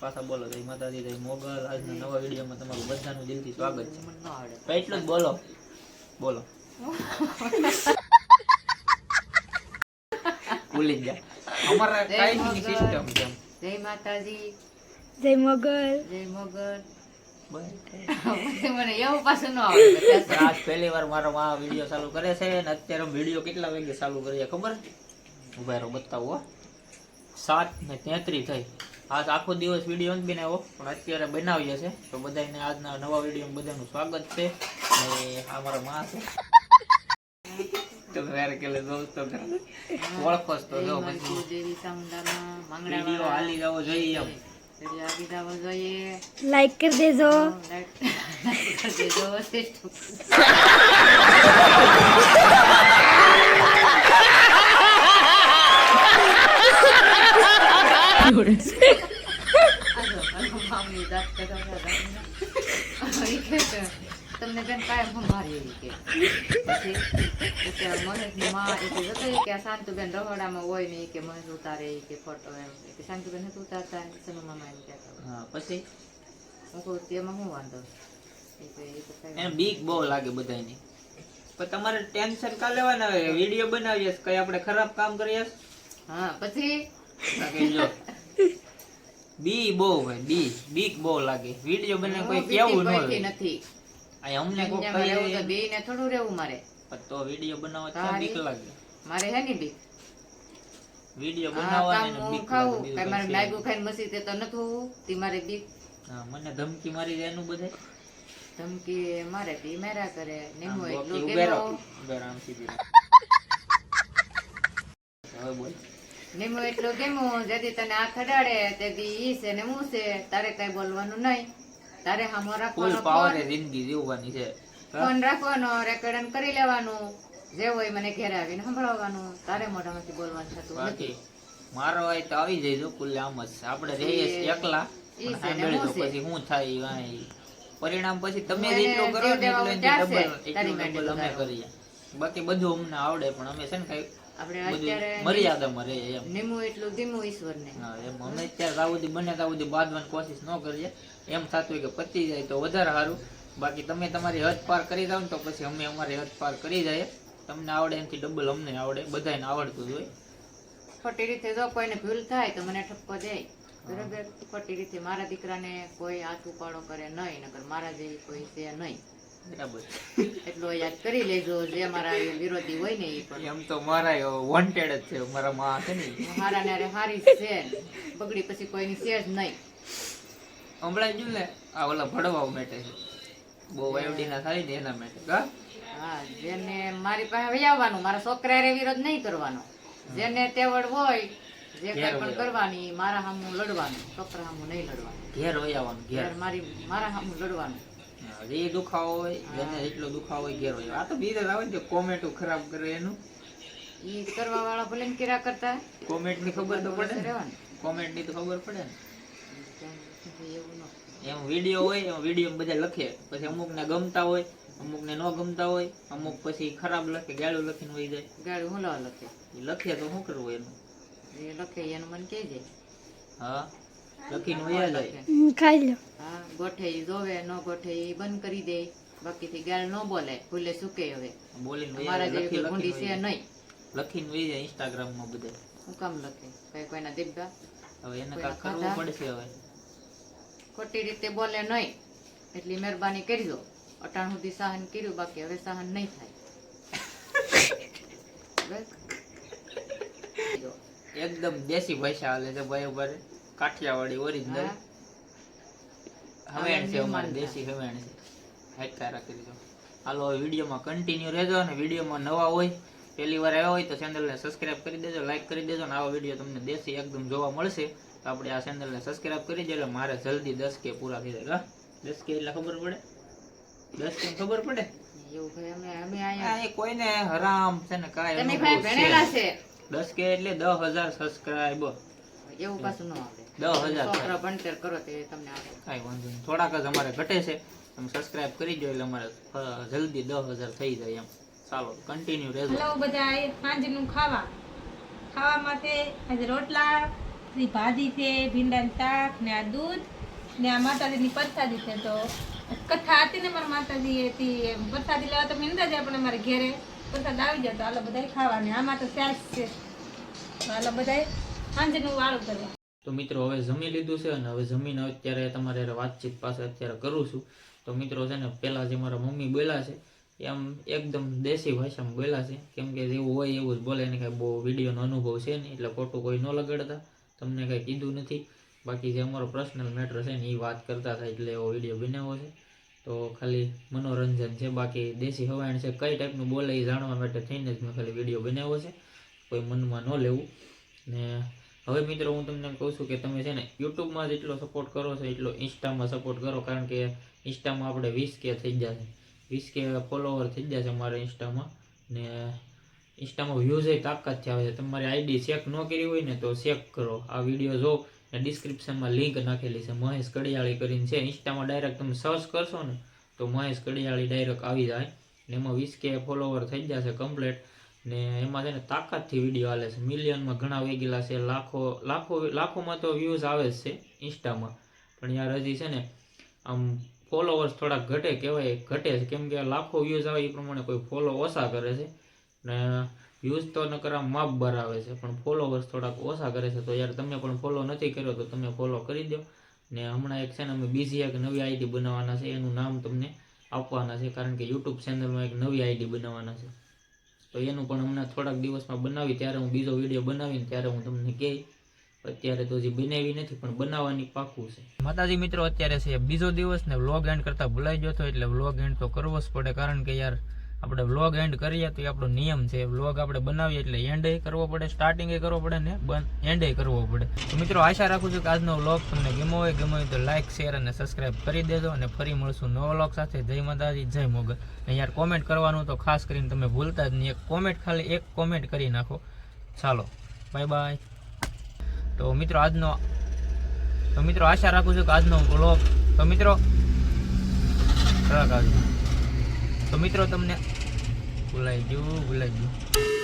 પાછા બોલો જય માતાજી જય મોગલ. આજના નવા વિડીયોમાં તમારું બધાનું દિલથી સ્વાગત છે. એટલું જ બોલો. બોલો. ભૂલી ગયા. અમારા જય ટાઈમિંગ સિસ્ટમ છે જય માતાજી. જય મોગલ. જય મોગલ. મને એવું પાછું ન આવડે. આજ પહેલી વાર મારો આ વીડિયો ચાલુ કરે છે અને અત્યારે વીડિયો કેટલા વાગે ચાલુ કરીએ ખબર? ઊભા રહો બતાવો હો. સાત ને તેત્રીસ થઈ. આજ આખો દિવસ વીડિયો નથી બનાવ્યો પણ અત્યારે બનાવીએ છે તો બધાને આજના નવા વીડિયો બધાનું સ્વાગત છે. અને આ મારા માં છે. કેલે દોસ્તો તો જો વીડિયો હાલી જવો જોઈએ એમ. લાઈક કરી દેજો. લાઈક કરી દેજો આજો, મામની દાંત કઢાવતા દાંતના. ઈ કે છે, તમને બેન કાયમ સંભાળી એવી કે. પછી મહેશની માં એ જતો કે આ શાંતુબેન રહોડામાં હોય ને કે મહેશ ઉતારે કે ફોટો એમ. કે શાંતુબેન નથી ઉતારતા સનુ મામા એમ કહેતા પછી? હું કહું તેમાં શું વાંધો? કાંઈ એને બીક બહુ લાગે બધાની પણ તમારે ટેન્શન કા લેવાના હોય? વીડિયો બનાવીએ કઈ આપણે ખરાબ કામ કરીએ હા પછી? જો. બી બહુ હોય બી. બીક બહુ લાગે. વીડિયો બને કોઈ કેવું નથી. આ અમને કોક રહેવું તો કહે ને થોડું રહેવું મારે. પણ તો વીડિયો બનાવવા ક્યાં બીક લાગે. મારે હે ની બીક? વીડિયો હા, બનાવવાની ને બીક ખાવું લાગે કાંઈ મારે લાગ્યું ખાઈને મસી તે તો નથી હોવું? તી મારે બીક? હા, મને ધમકી મારી એનું બધે ધમકી મારે તી મેરા કરે નેમો એટલું ઉભે રહો કેવો આમ સીધી. હવે બોલ. નિમો એટલું કેમું? જેથી તને આ ખડાડે તેથી ઈ છે ને હું છે તારે કઈ બોલવાનું નહીં. તારે હામો રાખવાનો પાવર ફોન જિંદગી જીવવાની છે. ફોન રાખવાનો રેકોર્ડન કરી લેવાનું જે હોય મને ઘેર આવીને સંભળાવવાનું. તારે મોઢામાંથી બોલવાનું થતું નથી મારો હોય તો આવી જઈજો ખુલ્લે આમ જ આપણે રહીએ છીએ એકલા. હું પછી શું થાય પરિણામ પછી તમે હું જેટલું કરો એટલું અમે કરીએ. બાકી બધું અમને આવડે પણ અમે છે ને કઈ આપણે અત્યારે મર્યાદામાં રહીએ એમ. નિમું એટલું ધીમું ઈશ્વરને. હા, એમ. અમે અત્યારે ત્યાં બને ત્યાં બાંધવાની કોશિશ ન કરીએ. એમ થતું હોય કે પતી જાય તો વધારે સારું. બાકી તમે તમારી હદ પાર કરી જાવ ને તો પછી અમે અમારી હદ પાર કરી જઈએ. તમને આવડે એનાથી ડબલ અમને આવડે. બધાને આવડતું જ હોય. ખોટી રીતે જો કોઈને ભૂલ થાય તો મને ઠપકો દે બરોબર? ખોટી રીતે મારા દીકરાને કોઈ હાથ ઉપાડો કરે નહીં નકર મારા જેવી કોઈ છે નહીં. બરાબર. એટલો યાદ કરી લેજો જે મારા વિરોધી હોય ને એ પણ. એમ તો મારા વોન્ટેડ જ છે મારા માં છે ને મારા ને હારે છે. બગડી પછી કોઈની છે જ નહીં. હમણાં જો ને આ ઓલા ભડવા મેટે છે. બહુ વાયવડી ના થાય ને એના માટે. હા? જેને મારી પાસે વહી મારા છોકરા રે વિરોધ નહીં કરવાનો. જેને તેવડ હોય જે કઈ પણ કરવાની મારા સામું લડવાનું છોકરા સામું નહીં લડવાનું. ઘેર વહી ઘેર. મારી મારા સામું લડવાનું. જે દુખાવો હોય જેને એટલો દુખાવો હોય ઘેર હોય. આ તો બીજા આવે ને કોમેન્ટો ખરાબ કરે એનું. એ કરવા વાળા ભલે કેરા કરતા. કોમેન્ટની ખબર તો પડે કોમેન્ટની તો ખબર પડે ને. એમ વીડિયો હોય એમ વીડિયો બધા લખે. પછી અમુક ને ગમતા હોય અમુક ને ન ગમતા હોય અમુક પછી ખરાબ લખે ગાળું લખીને વહી જાય. ગાળું હું લખે? લખે તો શું કરવું એનું? એ લખે એનું મને કહેજે હા. લખીને વહી જાય ખાઈ લો હા ગોઠે જોવે ન ગોઠે એ બંધ કરી દે. બાકીથી ગાળ ન બોલે ભૂલે સુકે હવે. વહી મારા જેવી ભૂંડી છે નહીં. લખીને વહી જાય ઇન્સ્ટાગ્રામમાં બધે. હું કામ લખે? કઈ કોઈના દેબા હવે એને કોઈના કરવું પડશે હવે. ખોટી રીતે બોલે નહીં. એટલી મહેરબાની કરજો અટાણ સુધી સહન કર્યું બાકી હવે સહન નહીં થાય. બસ. એકદમ દેશી ભાષા હાલે છે ભાઈ ઉપર. કાઠિયાવાડી ઓરિજિનલ હવેણ છે અમારે દેશી હવેણ છે. હાઈકા રાખી દીધો. હાલો વિડીયોમાં કન્ટિન્યુ રહેજો અને વિડીયોમાં નવા હોય પહેલી વાર આવ્યા હોય તો ચેનલને સબસ્ક્રાઇબ કરી દેજો લાઈક કરી દેજો અને આવા વીડિયો તમને દેશી એકદમ જોવા મળશે. તો આપણે આ ચેનલને સબસ્ક્રાઇબ કરી દેજો એટલે મારે જલ્દી દસ કે પૂરા થઈ જાય. હા? દસ કે એટલે ખબર પડે? દસ કે ખબર પડે? કોઈને હરામ છે ને કાંઈ દસ કે એટલે દસ હજાર સબસ્ક્રાઇબર એવું પાછું ન આવડે દસ હજાર ભણતર કરો તે તમને કાંઈ વાંધો નહીં. થોડાક જ અમારે ઘટે છે. તમે સબસ્ક્રાઇબ કરી દો એટલે અમારે જલ્દી દસ હજાર થઈ જાય એમ. ચાલો કન્ટિન્યુ રહેજો. હેલો બધા સાંજનું ખાવા. ખાવા માટે આજે રોટલા ભાજી છે ભીંડાનું શાક ને આ દૂધ ને આ માતાજીની પ્રસાદી છે. તો કથા હતી ને મારા માતાજી હતી પ્રસાદી લેવા તો મીંડા જાય પણ અમારે ઘેરે પ્રસાદ આવી જાય. તો હાલો બધાય ખાવાની આમાં તો સ્યાસ છે. હાલો બધાય સાંજનું વાળું કરવા તો મિત્રો હવે જમી લીધું છે અને હવે જમીને અત્યારે તમારે વાતચીત પાસે અત્યારે કરું છું. તો મિત્રો છે ને પહેલાં જે મારા મમ્મી બોલ્યા છે એ આમ એકદમ દેશી ભાષામાં બોલ્યા છે. કેમ કે જેવું હોય એવું જ બોલે, એને કાંઈ બહુ વિડીયોનો અનુભવ છે નહીં, એટલે ખોટું કોઈ ન લગાડતા. તમને કાંઈ કીધું નથી. બાકી જે અમારો પર્સનલ મેટર છે ને એ વાત કરતા થાય એટલે એવો વીડિયો બનાવ્યો છે. તો ખાલી મનોરંજન છે, બાકી દેશી હવાયણ છે, કઈ ટાઈપનું બોલે એ જાણવા માટે થઈને જ મેં ખાલી વીડિયો બનાવ્યો છે. કોઈ મનમાં ન લેવું. ને હવે મિત્રો હું તમને કહું છું કે તમે છે ને યુટ્યુબમાં જેટલો સપોર્ટ કરો છો, એટલો ઇન્સ્ટામાં સપોર્ટ કરો, કારણ કે ઇન્સ્ટામાં આપણે વીસ કે થઈ જશે વીસ કે ફોલોવર થઈ જશે મારા ઇન્સ્ટામાં. ને ઇન્સ્ટામાં વ્યૂઝ તાકાતથી આવે છે. તમારી આઈડી ચેક ન કરી હોય ને તો ચેક કરો. આ વીડિયો જો ને ડિસ્ક્રિપ્શનમાં લિંક નાખેલી છે. મહેશ કડિયાળી કરીને છે. ઇન્સ્ટામાં ડાયરેક્ટ તમે સર્ચ કરશો ને તો મહેશ કડિયાળી ડાયરેક્ટ આવી જાય. ને એમાં વીસ કે ફોલોવર થઈ જશે કમ્પ્લીટ ને એમાં છે ને તાકાતથી વીડિયો હાલે છે. મિલિયનમાં ઘણા વેગેલા છે. લાખો લાખો, લાખોમાં તો વ્યૂઝ આવે જ છે ઇન્સ્ટામાં પણ યાર હજી છે ને આમ ફોલોવર્સ થોડાક ઘટે કહેવાય, ઘટે છે. કેમ કે લાખો વ્યૂઝ આવે એ પ્રમાણે કોઈ ફોલો ઓછા કરે છે. ને વ્યૂઝ તો નકર માપ બરાવે છે. પણ ફોલોવર્સ થોડાક ઓછા કરે છે. તો યાર તમે પણ ફોલો નથી કર્યો તો તમે ફોલો કરી દો. ને હમણાં એક છે ને અમે બીજી એક નવી આઈડી બનાવવાના છે. એનું નામ તમને આપવાના છે. કારણ કે યુટ્યુબ ચેનલમાં એક નવી આઈડી બનાવવાના છે. તો એનું પણ હમણાં થોડાક દિવસમાં બનાવી, ત્યારે હું બીજો વીડિયો બનાવીને ત્યારે હું તમને કહી. અત્યારે તો હજી બનાવી નથી, પણ બનાવવાની પાકું છે. માતાજી મિત્રો, અત્યારે છે બીજો દિવસ ને વ્લોગ એન્ડ કરતા ભૂલાઈ ગયો હતો એટલે વ્લોગ એન્ડ તો કરવો જ પડે, કારણ કે યાર આપણે વ્લોગ એન્ડ કરીએ તો એ આપણો નિયમ છે. વ્લોગ આપણે બનાવીએ એટલે એન્ડ કરવો પડે સ્ટાર્ટિંગ કરવો પડે ને એન્ડ કરવો પડે. તો મિત્રો, આશા રાખું છું કે આજનો વ્લોગ તમને ગમો હોય. ગમો હોય તો લાઇક શેર અને સબસ્ક્રાઇબ કરી દેજો અને ફરી મળશું નવો વ્લોગ સાથે. જય માતાજી, જય મોગલ. યાર કોમેન્ટ કરવાનું તો ખાસ કરીને તમે ભૂલતા જ નહીં. એક કોમેન્ટ ખાલી એક કોમેન્ટ કરી નાખો. ચાલો બાય બાય તો મિત્રો, આજનો, તો મિત્રો, આશા રાખું છું કે આજનો વ્લોગ તો મિત્રો કડાક આવજો. તો મિત્રો, તમને ભૂલાઈ ગયું ભૂલાઈ ગયું